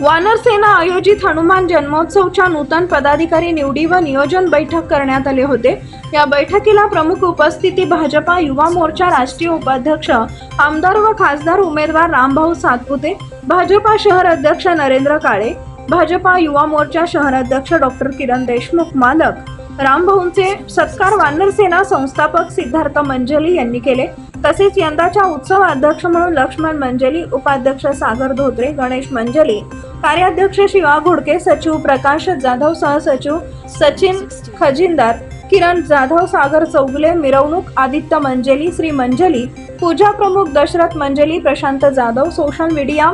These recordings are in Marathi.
वानर सेना आयोजित हनुमान जन्मोत्सवच्या नूतन पदाधिकारी निवडी व नियोजन बैठक करण्यात आले होते. या बैठकीला प्रमुख उपस्थिती भाजपा युवा मोर्चा राष्ट्रीय उपाध्यक्ष आमदार व खासदार उमेदवार रामभाऊ सातपुते भाजपा शहर अध्यक्ष नरेंद्र काळे भाजपा युवा मोर्चा शहर अध्यक्ष डॉक्टर किरण देशमुख मालक. रामभाऊंचे सत्कार वानर सेना संस्थापक सिद्धार्थ मंजली यांनी केले. तसेच यंदाच्या उत्सव अध्यक्ष म्हणून लक्ष्मण मंजली उपाध्यक्ष सागर धोत्रे गणेश मंजली कार्याध्यक्ष शिवा घोडके सचिव प्रकाश जाधव सहसचिव सचिन खजिनदार किरण जाधव सागर चौगुले मिरवणूक आदित्य मंजली श्री मंजली पूजा प्रमुख दशरथ मंजली प्रशांत जाधव सोशल मीडिया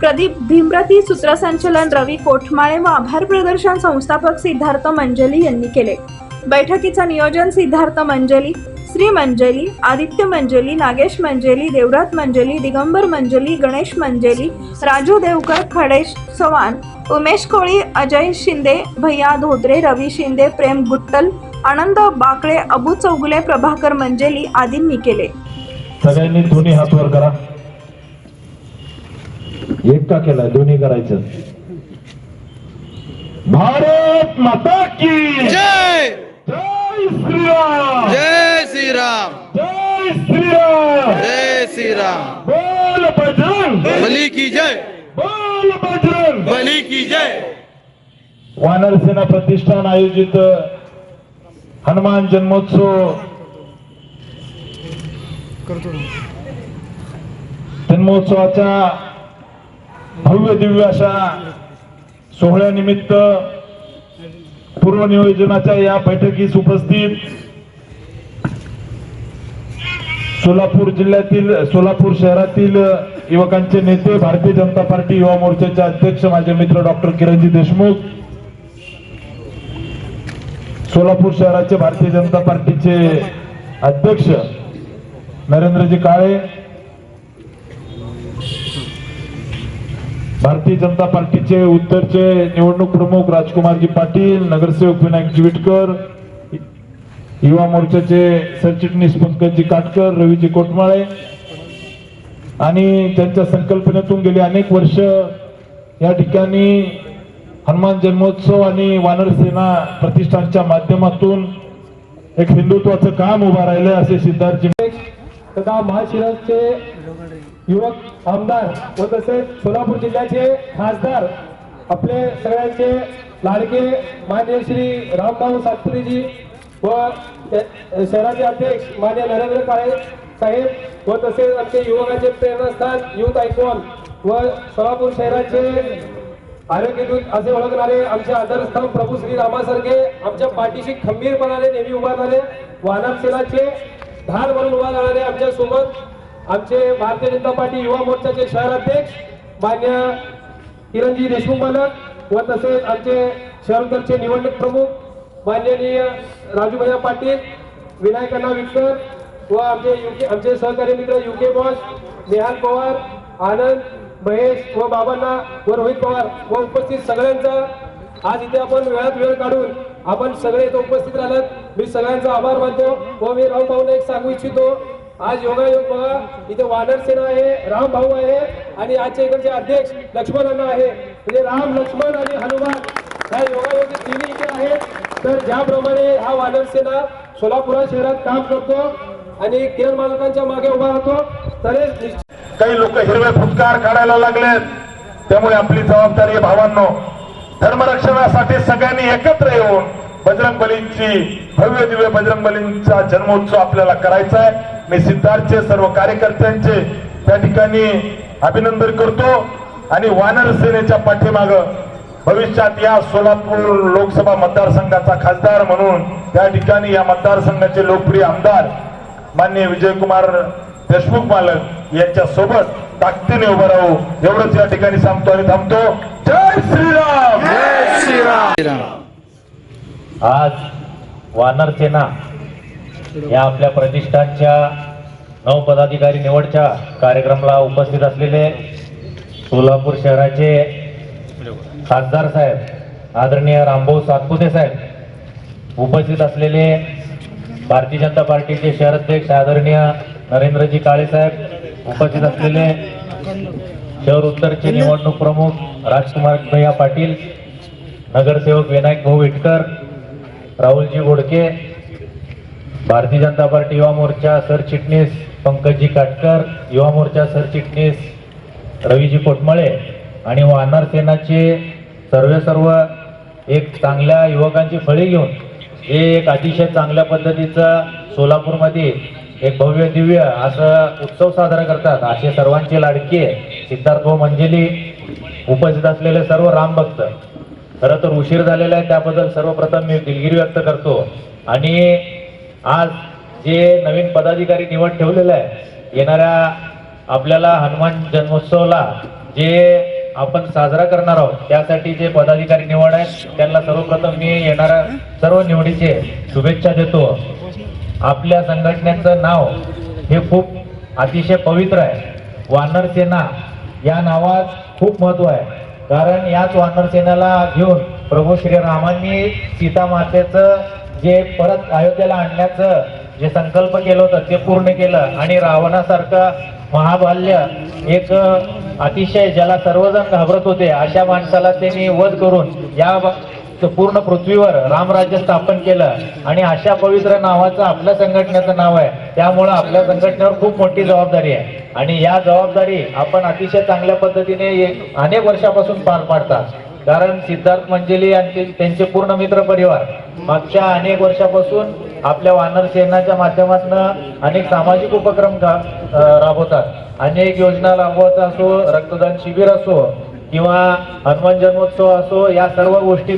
प्रदीप भीमरती सूत्रसंचलन रवी कोठमाळे व आभार प्रदर्शन संस्थापक सिद्धार्थ मंजली यांनी केले. बैठकीचं नियोजन सिद्धार्थ मंजली श्री मंजली आदित्य मंजली नागेश मंजली देवरात मंजली दिगंबर मंजली गणेश मंजली राजू देवकर खडेश चव्हाण उमेश कोळी अजय शिंदे भैया धोत्रे रवी शिंदे प्रेम गुट्टल आनंद बाकळे अबू चौगुले प्रभाकर मंजली आदींनी केले. सगळ्यांनी दोन्ही हात वर करा. एक का केलाय दोन्ही करायचं. भारत माता की जय! जय श्रीराम जय! राम जय श्रीराम। जय श्री राम बोल बजरंग। बली की जय। बोल बजरंग। बली की जय। वानर सेना प्रतिष्ठान आयोजित हनुमान जन्मोत्सव। जन्मोत्सवाच्या भव्य दिव्य अशा सोहळ्यानिमित्त पूर्वनियोजनाच्या या बैठकीस उपस्थित सोलापूर जिल्ह्यातील सोलापूर शहरातील युवकांचे नेते भारतीय जनता पार्टी युवा मोर्चाचे अध्यक्ष माझे मित्र डॉक्टर किरणजी देशमुख सोलापूर शहराचे भारतीय जनता पार्टीचे अध्यक्ष नरेंद्रजी काळे भारतीय जनता पार्टीचे उत्तरचे निवडणूक प्रमुख राजकुमारजी पाटील नगरसेवक विनायक विटकर युवा मोर्चाचे सरचिटणीस पंकजी काटकर रवीजी कोटमाळे आणि त्यांच्या संकल्पनेतून गेली अनेक वर्ष या ठिकाणी हनुमान जन्मोत्सव आणि वानर सेना प्रतिष्ठानच्या माध्यमातून एक हिंदुत्वाचं काम उभं राहिलं असे सिद्धार्थजी तथा महाशिराजचे युवक आमदार व तसेच सोलापूर जिल्ह्याचे खासदार आपले सगळ्यांचे लाडके मान्य श्री रामभाऊ सातपुतेजी व शहराचे अध्यक्ष मान्य नरेंद्र काळे साहेब व तसेच आमचे युवकांचे प्रेरणास्थान युथ आयकॉन व सोलापूर शहराचे आरोग्यदूत असे ओळखणारे आमचे आदरस्थान प्रभू श्री रामासारखे आमच्या पाठीशी खंबीरपणाने नेहमी उभा झाले वानर सेनाचे धार म्हणून उभा राहणारे आमच्यासोबत आमचे भारतीय जनता पार्टी युवा मोर्चाचे शहराध्यक्ष मान्य किरणजी देशमुख मालक व तसेच आमचे शहरचे निवडणूक प्रमुख माननीय राजूभैया पाटील विनायकांना विटकर व आमचे युके आमचे सहकारी मित्र युके बॉस नेहाल पवार आनंद महेश व बाबांना व रोहित पवार व उपस्थित सगळ्यांचा. आज इथे आपण वेळात वेळ काढून आपण सगळे इथे उपस्थित राहिलात मी सगळ्यांचा आभार मानतो व मी राम भाऊला एक सांगू इच्छितो. आज योगायोग बघा इथे वानर सेना आहे राम भाऊ आहे आणि आजच्या इकडचे अध्यक्ष लक्ष्मण अण्णा आहे. म्हणजे राम लक्ष्मण आणि हनुमान ह्या योगायोगी तिन्ही इथे आहेत. तर ज्याप्रमाणे हा वानर सेना सोलापूर शहरात काम करतो आणि केर मालकांच्या मागे उभा राहतो तरी काही लोक हिरवे फुटकार काढायला लागलेत. त्यामुळे आपली जबाबदारी आहे भावांनो. धर्मरक्षणासाठी सगळ्यांनी एकत्र येऊन बजरंग बलींची भव्य दिव्य बजरंग बलींचा जन्मोत्सव आपल्याला करायचा आहे. मी सिद्धार्थचे सर्व कार्यकर्त्यांचे त्या ठिकाणी अभिनंदन करतो. आणि वानर सेनेच्या पाठीमाग भविष्यात या सोलापूर लोकसभा मतदारसंघाचा खासदार म्हणून त्या ठिकाणी या मतदारसंघाचे लोकप्रिय आमदार मान्य विजयकुमार देशमुख मालक यांच्या सोबत ताकदीने उभं राहू. एवढंच या ठिकाणी सांगतो आणि थांबतो. जय श्रीराम! जय श्री राम आज वानर सेना या आपल्या प्रतिष्ठानच्या नऊ पदाधिकारी निवडच्या कार्यक्रमाला उपस्थित असलेले सोलापूर शहराचे खासदार साहेब आदरणीय रामभाऊ सातपुते साहेब उपस्थित असलेले भारतीय जनता पार्टीचे शहर अध्यक्ष आदरणीय नरेंद्रजी काळे साहेब उपस्थित असलेले शहर उत्तरचे निवडणूक प्रमुख राजकुमार भैया पाटील नगरसेवक विनायक भाऊ इटकर राहुलजी गोडके भारतीय जनता पार्टी युवा मोर्चा सरचिटणीस पंकजी काटकर युवा मोर्चा सरचिटणीस रवीजी कोटमळे आणि वानर सेनाचे सर्व सर्व एक चांगल्या युवकांची फळी घेऊन हे एक अतिशय चांगल्या पद्धतीचं सोलापूरमध्ये एक भव्य दिव्य असं उत्सव साजरा करतात. असे सर्वांचे लाडके सिद्धार्थ व मंजिली उपस्थित असलेले सर्व रामभक्त खरं तर उशीर झालेला आहे त्याबद्दल सर्वप्रथम मी दिलगिरी व्यक्त करतो. आणि आज जे नवीन पदाधिकारी निवड ठेवलेलं आहे येणाऱ्या आपल्याला हनुमान जन्मोत्सवला जे आपण साजरा करणार आहोत. त्यासाठी जे पदाधिकारी निवड आहेत त्यांना सर्वप्रथम मी येणाऱ्या सर्व निवडीचे शुभेच्छा देतो. आपल्या संघटनेचं नाव हे खूप अतिशय पवित्र आहे. वानर सेना या नावात खूप महत्त्व आहे. कारण याच वानर सेनेला घेऊन प्रभू श्रीरामांनी सीता मातेचं जे परत अयोध्येला आणण्याचं जे संकल्प केलं होतं ते पूर्ण केलं. आणि रावणासारखं महाबाल्य एक अतिशय ज्याला सर्वजण घाबरत होते अशा माणसाला त्यांनी वध करून या पूर्ण पृथ्वीवर रामराज्य स्थापन केलं. आणि अशा पवित्र नावाचं आपल्या संघटनेचं नाव आहे. त्यामुळं आपल्या संघटनेवर खूप मोठी जबाबदारी आहे. आणि या जबाबदारी आपण अतिशय चांगल्या पद्धतीने अनेक वर्षापासून पार पाडतात. कारण सिद्धार्थ मंजेली आणि त्यांचे पूर्ण मित्र परिवार मागच्या अनेक वर्षापासून आपल्या वानर सेनाच्या माध्यमातून अनेक सामाजिक उपक्रम राबवतात. अनेक योजना राबवत असो रक्तदान शिबिर असो किंवा हनुमान जन्मोत्सव असो या सर्व गोष्टी